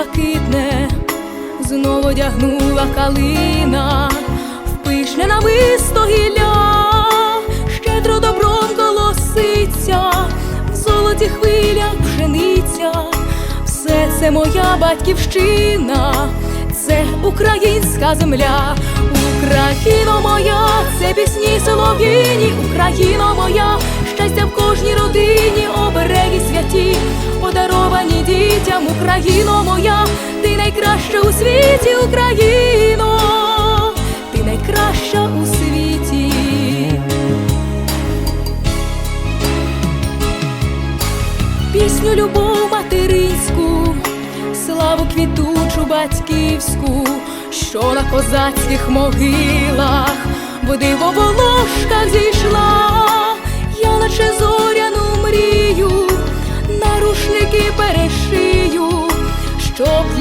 блакитне, знову одягнула калина, в пишне нависто гілля, щедро добром колоситься, в золоті хвилях пшениця, все це моя батьківщина, це українська земля, Україно моя, це пісні солов'їні, Україно моя, щастя в кожній дітям, Україно моя, ти найкраща у світі, Україно, ти найкраща у світі. Пісню любов материнську, славу квітучу батьківську, що на козацьких могилах в диво волошках зійшла,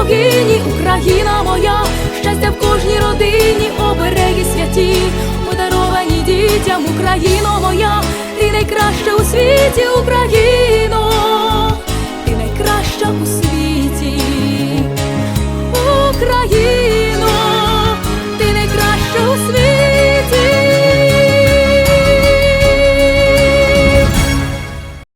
солов'їні, Україна моя, щастя в кожній родині, обереги святі, подаровані дітям, Україно моя, ти найкраща у світі, Україна.